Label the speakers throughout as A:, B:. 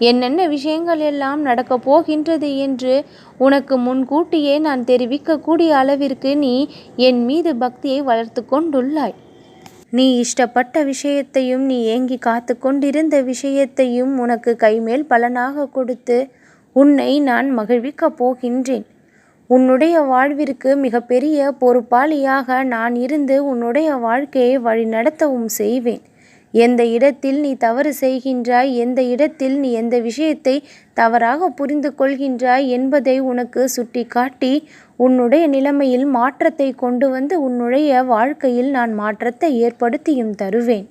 A: என்னென்ன விஷயங்கள் எல்லாம் நடக்கப் போகின்றது என்று உனக்கு முன்கூட்டியே நான் தெரிவிக்கக்கூடிய அளவிற்கு நீ என் மீது பக்தியை வளர்த்து கொண்டுள்ளாய். நீ இஷ்டப்பட்ட விஷயத்தையும் நீ ஏங்கி காத்து கொண்டிருந்த விஷயத்தையும் உனக்கு கைமேல் பலனாக கொடுத்து உன்னை நான் மகிழ்விக்கப் போகின்றேன். உன்னுடைய வாழ்விற்கு மிகப்பெரிய பொறுப்பாளியாக நான் இருந்து உன்னுடைய வாழ்க்கையை வழிநடத்தவும் செய்வேன். எந்த இடத்தில் நீ தவறு செய்கின்றாய் எந்த இடத்தில் நீ எந்த விஷயத்தை தவறாக புரிந்து கொள்கின்றாய் என்பதை உனக்கு சுட்டிக்காட்டி உன்னுடைய நிலைமையில் மாற்றத்தை கொண்டு வந்து உன்னுடைய வாழ்க்கையில் நான் மாற்றத்தை ஏற்படுத்தியும் தருவேன்.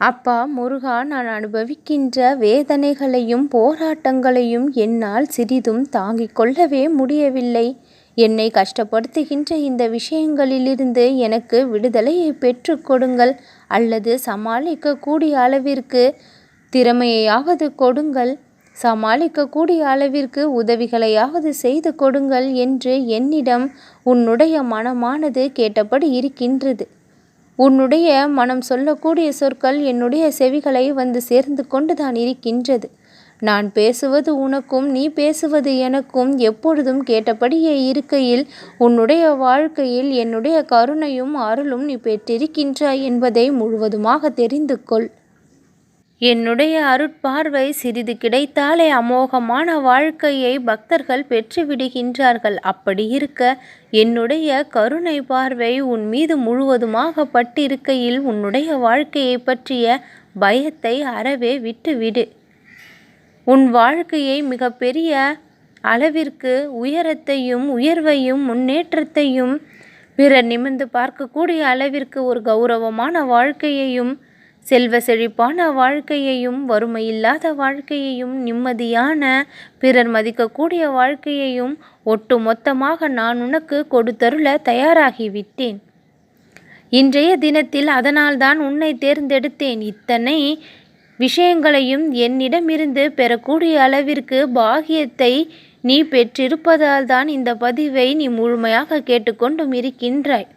A: அப்பா முருகா நான் அனுபவிக்கின்ற வேதனைகளையும் போராட்டங்களையும் என்னால் சிறிதும் தாங்கிக் கொள்ளவே முடியவில்லை. என்னை கஷ்டப்படுத்துகின்ற இந்த விஷயங்களிலிருந்து எனக்கு விடுதலையை பெற்று கொடுங்கள் அல்லது சமாளிக்கக்கூடிய அளவிற்கு திறமையாவது கொடுங்கள். சமாளிக்கக்கூடிய அளவிற்கு உதவிகளையாவது செய்து கொடுங்கள் என்று என்னிடம் உன்னுடைய மனமானது கேட்டபடி இருக்கின்றது. உன்னுடைய மனம் சொல்லக்கூடிய சொற்கள் என்னுடைய செவிகளை வந்து சேர்ந்து கொண்டுதான் இருக்கின்றது. நான் பேசுவது உனக்கும் நீ பேசுவது எனக்கும் எப்பொழுதும் கேட்டபடியே இருக்கையில் உன்னுடைய வாழ்க்கையில் என்னுடைய கருணையும் அருளும் நீ பெற்றிருக்கின்றாய் என்பதை முழுவதுமாக தெரிந்து கொள். என்னுடைய அருட்பார்வை சிறிது கிடைத்தாலே அமோகமான வாழ்க்கையை பக்தர்கள் பெற்றுவிடுகின்றார்கள். அப்படி இருக்க என்னுடைய கருணை பார்வை உன் மீது முழுவதுமாக பட்டிருக்கையில் உன்னுடைய வாழ்க்கையை பற்றிய பயத்தை அறவே விட்டுவிடு. உன் வாழ்க்கையை மிகப்பெரிய அளவிற்கு உயரத்தையும் உயர்வையும் முன்னேற்றத்தையும் பிறர் நிமிர்ந்து பார்க்கக்கூடிய அளவிற்கு ஒரு கௌரவமான வாழ்க்கையையும் செல்வ செழிப்பான வாழ்க்கையையும் வறுமையில்லாத வாழ்க்கையையும் நிம்மதியான பிறர் மதிக்கக்கூடிய வாழ்க்கையையும் ஒட்டு மொத்தமாக நான் உனக்கு கொடுத்தருள தயாராகிவிட்டேன். இன்றைய தினத்தில் அதனால்தான் உன்னை தேர்ந்தெடுத்தேன். இத்தனை விஷயங்களையும் என்னிடமிருந்து பெறக்கூடிய அளவிற்கு பாகியத்தை நீ பெற்றிருப்பதால் தான் இந்த பதிவை நீ முழுமையாக கேட்டுக்கொண்டும் இருக்கின்றாய்.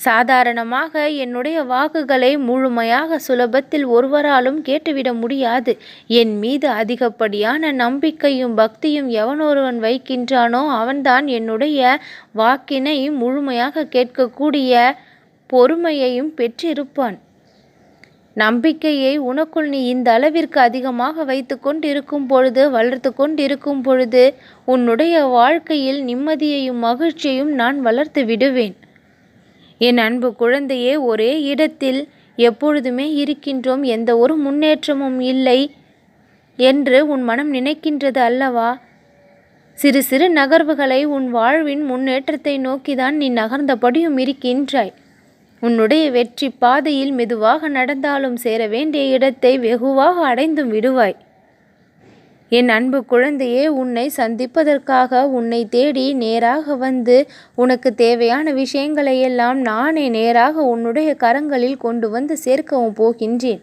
A: சாதாரணமாக என்னுடைய வாக்குகளை முழுமையாக சுலபத்தில் ஒருவராலும் கேட்டுவிட முடியாது. என் மீது அதிகப்படியான நம்பிக்கையும் பக்தியும் எவனொருவன் வைக்கின்றானோ அவன்தான் என்னுடைய வாக்கினை முழுமையாக கேட்கக்கூடிய பொறுமையையும் பெற்றிருப்பான். நம்பிக்கையை உனக்குள் நீ இந்த அளவிற்கு அதிகமாக வைத்து கொண்டிருக்கும் பொழுது வளர்த்து கொண்டிருக்கும் பொழுது உன்னுடைய வாழ்க்கையில் நிம்மதியையும் மகிழ்ச்சியையும் நான் வளர்த்து விடுவேன். என் அன்பு குழந்தையே ஒரே இடத்தில் எப்பொழுதுமே இருக்கின்றோம். எந்த ஒரு முன்னேற்றமும் இல்லை என்று உன் மனம் நினைக்கின்றது அல்லவா? சிறு சிறு நகர்வுகளை உன் வாழ்வின் முன்னேற்றத்தை நோக்கிதான் நீ நகர்ந்தபடியும் இருக்கின்றாய். உன்னுடைய வெற்றி பாதையில் மெதுவாக நடந்தாலும் சேர வேண்டிய இடத்தை வெகுவாக அடைந்தும் விடுவாய். என் அன்பு குழந்தையே உன்னை சந்திப்பதற்காக உன்னை தேடி நேராக வந்து உனக்கு தேவையான விஷயங்களை எல்லாம் நானே நேராக உன்னுடைய கரங்களில் கொண்டு வந்து சேர்க்கவும் போகின்றேன்.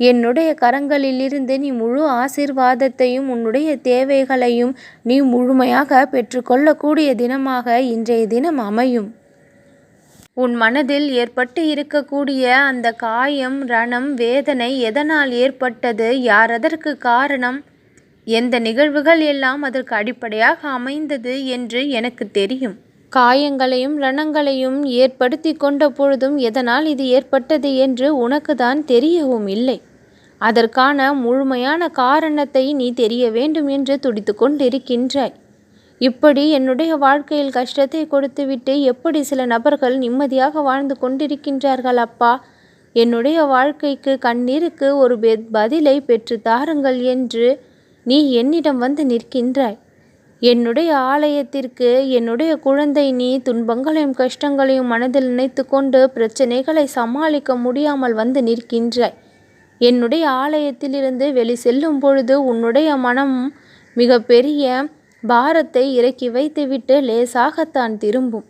A: என்னுடைய கரங்களிலிருந்து நீ முழு ஆசிர்வாதத்தையும் உன்னுடைய தேவைகளையும் நீ முழுமையாக பெற்றுக்கொள்ளக்கூடிய தினமாக இன்றைய தினம் அமையும். உன் மனதில் ஏற்பட்டு இருக்கக்கூடிய அந்த காயம் ரணம் வேதனை எதனால் ஏற்பட்டது? யார் அதற்கு காரணம்? எந்த நிகழ்வுகள் எல்லாம் அதற்கு அடிப்படையாக அமைந்தது என்று எனக்கு தெரியும். காயங்களையும் ரணங்களையும் ஏற்படுத்தி கொண்ட பொழுதும் எதனால் இது ஏற்பட்டது என்று உனக்கு தான் தெரியவும் இல்லை. அதற்கான முழுமையான காரணத்தை நீ தெரிய வேண்டும் என்று துடித்து கொண்டிருக்கின்றாய். இப்படி என்னுடைய வாழ்க்கையில் கஷ்டத்தை கொடுத்துவிட்டு எப்படி சில நபர்கள் நிம்மதியாக வாழ்ந்து கொண்டிருக்கின்றார்கள் அப்பா? என்னுடைய வாழ்க்கைக்கு கண்ணீருக்கு ஒரு பதிலை பெற்று தாருங்கள் என்று நீ என்னிடம் வந்து நிற்கின்றாய். என்னுடைய ஆலயத்திற்கு என்னுடைய குழந்தை நீ துன்பங்களையும் கஷ்டங்களையும் மனதில் நினைத்து கொண்டு பிரச்சனைகளை சமாளிக்க முடியாமல் வந்து நிற்கின்றாய். என்னுடைய ஆலயத்திலிருந்து வெளி செல்லும் பொழுது உன்னுடைய மனம் மிக பெரிய பாரத்தை இறக்கி வைத்துவிட்டு லேசாகத்தான் திரும்பும்.